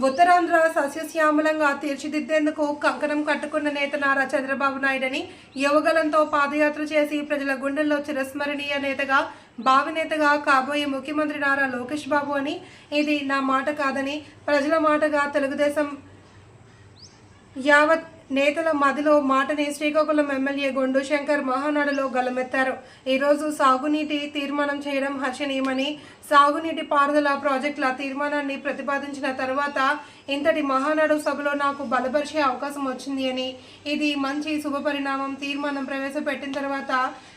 ఉత్తరాంధ్ర సస్యశ్యామలంగా తీర్చిదిద్దేందుకు కంకణం కట్టుకున్న నేత నారా చంద్రబాబు నాయుడని యువగలంతో పాదయాత్ర చేసి ప్రజల గుండెల్లో చిరస్మరణీయ నేతగా భావనేతగా కాబోయే ముఖ్యమంత్రి నారా లోకేష్ బాబు అని ఇది నా మాట కాదని ప్రజల మాటగా తెలుగుదేశం యావత్ నేతల మదిలో మాటని శ్రీకాకుళం ఎమ్మెల్యే గొండు శంకర్ మహానాడులో గలమెత్తారు. ఈరోజు సాగునీటి తీర్మానం చేయడం హర్షణీయమని సాగునీటి పారుదల ప్రాజెక్టుల తీర్మానాన్ని ప్రతిపాదించిన తర్వాత ఇంతటి మహానాడు సభలో నాకు బలపరిచే అవకాశం వచ్చింది అని ఇది మంచి శుభపరిణామం తీర్మానం ప్రవేశపెట్టిన తర్వాత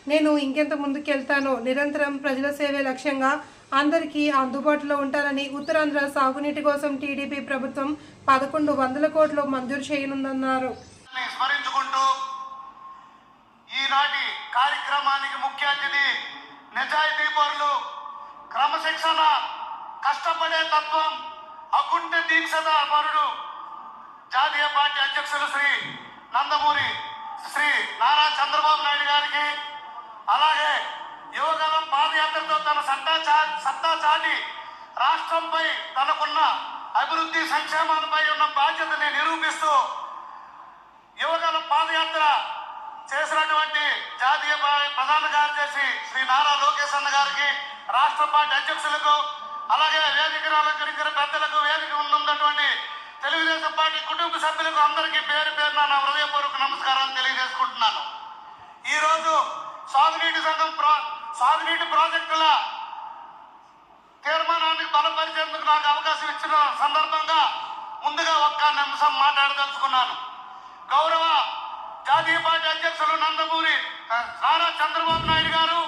నేను ఇంకెంత ముందుకెళ్తానో నిరంతరం ప్రజల సేవే లక్ష్యంగా అందరికీ అందుబాటులో ఉంటారని ఉత్తరాంధ్ర సాగునీటి కోసం టీడీపీ ప్రభుత్వం పదకొండు వందల కోట్లు మంజూరు చేయనుందన్నారు. ఈనాటి కార్యక్రమానికి ముఖ్య అతిథి నిజాయితీ పరులు క్రమశిక్షణ కష్టపడే తత్వం అకుంఠ దీక్షత పరుడు జాతీయ పార్టీ అధ్యక్షులు శ్రీ నందమూరి శ్రీ నారా చంద్రబాబు నాయుడు గారికి అలాగే యువగలం పాదయాత్రతో తన సత్తా చా సత్తా చాటి రాష్ట్రంపై తనకున్న అభివృద్ధి సంక్షేమాలపై ఉన్న బాధ్యతని నిరూపిస్తూ యువగల పాదయాత్ర చేసినటువంటి జాతీయ ప్రధాన కార్యదర్శి శ్రీ నారా లోకేష్ అన్న గారికి రాష్ట్ర పార్టీ అధ్యక్షులకు అలాగే వేదిక అలంకరించిన పెద్దలకు వేదిక ఉన్నటువంటి తెలుగుదేశం పార్టీ కుటుంబ సభ్యులకు అందరికీ పేరు పేరున నా హృదయపూర్వక నమస్కారాలు తెలియజేసుకుంటున్నాను. ఈరోజు సాగునీటి సంఘం సాగునీటి ప్రాజెక్టుల తీర్మానాన్ని బలపరిచేందుకు నాకు అవకాశం ఇచ్చిన సందర్భంగా ముందుగా ఒక్క నిమిషం మాట్లాడదలుచుకున్నాను. గౌరవ జాతీయ పార్టీ అధ్యక్షులు నందమూరి నారా చంద్రబాబు నాయుడు గారు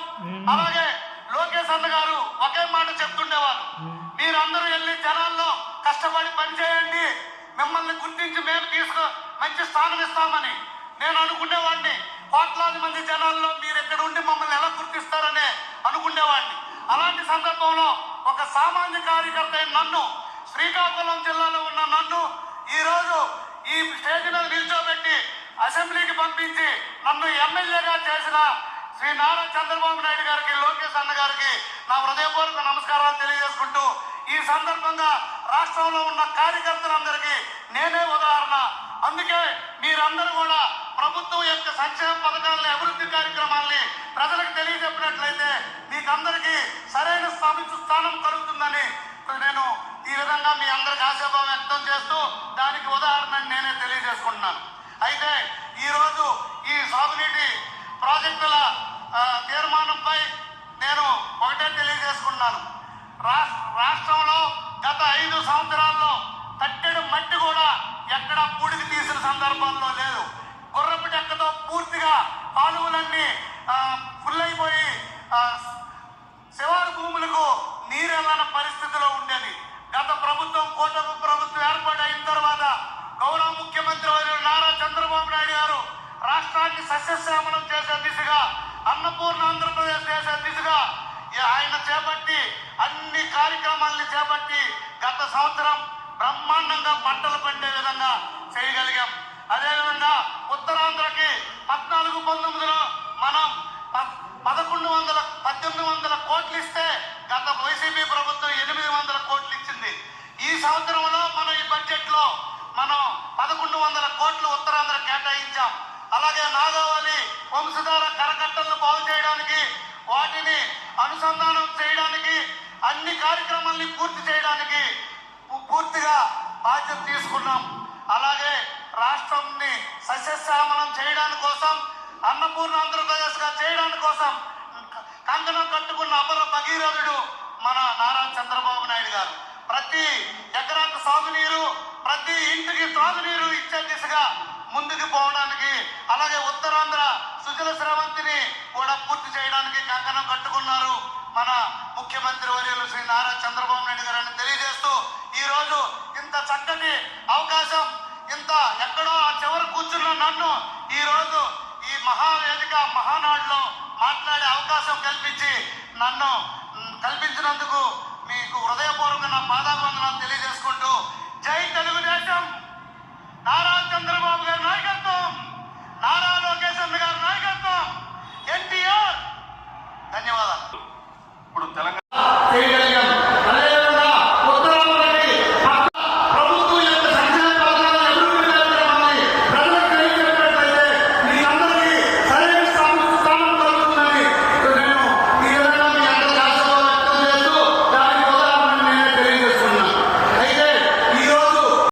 అలాగే లోకేష్ అన్న గారు ఒకే మాట చెప్తుండేవారు. మీరందరూ వెళ్ళి జనాల్లో కష్టపడి పనిచేయండి మిమ్మల్ని గుర్తించి మేము తీసుకో మంచి స్థానం ఇస్తామని నేను అనుకునేవాడిని. కోట్లాది మంది జనాల్లో మీరు ఇక్కడ ఉండి మమ్మల్ని ఎలా గుర్తిస్తారనే అనుకునేవాడిని. అలాంటి సందర్భంలో ఒక సామాన్య కార్యకర్త అయిన నన్ను శ్రీకాకుళం జిల్లాలో ఉన్న నన్ను ఈరోజు ఈ స్టేజ్ మీద నిల్చోబెట్టి అసెంబ్లీకి పంపించి నన్ను ఎమ్మెల్యేగా చేసిన శ్రీ నారా చంద్రబాబు నాయుడు గారికి లోకేష్ అన్న గారికి నా హృదయపూర్వక నమస్కారాలు తెలియజేసుకుంటూ ఈ సందర్భంగా రాష్ట్రంలో ఉన్న కార్యకర్తలందరికీ నేనే ఉదాహరణ. అందుకే మీరందరూ కూడా ప్రభుత్వం యొక్క సంక్షేమ పథకాలని అభివృద్ధి కార్యక్రమాల్ని ప్రజలకు తెలియజెప్పినట్లయితే మీకందరికీ సరైన స్థాపించు స్థానం కలుగుతుందని నేను ఈ విధంగా మీ అందరికి ఆశాభావం వ్యక్తం చేస్తూ దానికి ఉదాహరణ నేనే తెలియజేసుకుంటున్నాను. అయితే ఈరోజు ఈ సాగునీటి ప్రాజెక్టుల తీర్మానంపై నేను ఒకటే తెలియజేసుకున్నాను రాష్ట్రంలో గత ఐదు సంవత్సరాల్లో తట్టెడు మట్టి కూడా ఎక్కడా పూడికి తీసిన సందర్భంలో లేదు. చెక్కతో పూర్తిగా కాలువలన్నీ ఫుల్ అయిపోయి శివారు భూములకు నీరెళ్ళన పరిస్థితిలో ఉండేది. గత ప్రభుత్వం కూటమి ప్రభుత్వం ఏర్పాటైన తర్వాత గౌరవ ముఖ్యమంత్రి వారు నారా చంద్రబాబు నాయుడు గారు రాష్ట్రాన్ని సస్యశ్యామలం చేసే దిశగా అన్నపూర్ణ ఆంధ్రప్రదేశ్ చేసే దిశగా ఆయన చేపట్టి అన్ని కార్యక్రమాల్ని చేపట్టి గత సంవత్సరం బ్రహ్మాండంగా పంటలు పండే విధంగా చేయగలిగాం. అదేవిధంగా ఉత్తరాంధ్రకి పద్నాలుగు పంతొమ్మిదిలో మనం ప- పదకొండు వందల పద్దెనిమిది వందల కోట్లు ఇస్తే గత వైసీపీ ప్రభుత్వం ఎనిమిది వందల కోట్లు ఇచ్చింది ఈ సంవత్సరంలో మనం ఈ బడ్జెట్లో మనం పదకొండు వందల కోట్లు ఉత్తరాంధ్ర కేటాయించాం. అలాగే నాగావళి వంశధార కరకట్టలను బాగు చేయడానికి వాటిని అనుసంధానం చేయడానికి అన్ని కార్యక్రమాల్ని పూర్తి చేయడానికి పూర్తిగా బాధ్యత తీసుకున్నాం. అలాగే రాష్ట్రంని సస్యశ్యామలం చేయడానికి కోసం అన్నపూర్ణ ఆంధ్రప్రదేశ్గా చేయడానికి కోసం క- కంకణం కట్టుకున్న అపర భగీరథుడు మన నారా చంద్రబాబు నాయుడు గారు. ప్రతి ఎకరాకు సాగునీరు ప్రతి ఇంటికి త్రాగునీరు ఇచ్చే దిశగా ముందుకు పోవడానికి అలాగే ఉత్తరాంధ్ర సుజల శ్రవంతిని కూడా పూర్తి చేయడానికి కంకణం కట్టుకున్నారు మన ముఖ్యమంత్రి వర్యులు అవకాశం. ఇంత ఎక్కడో ఆ చివరి కూర్చున్న నన్ను ఈరోజు ఈ మహావేదిక మహానాడులో మాట్లాడే అవకాశం కల్పించి నన్ను కల్పించినందుకు మీకు హృదయపూర్వక నా పాదాభందనాలు తెలియజేసుకుంటూ జై తెలుగుదేశం!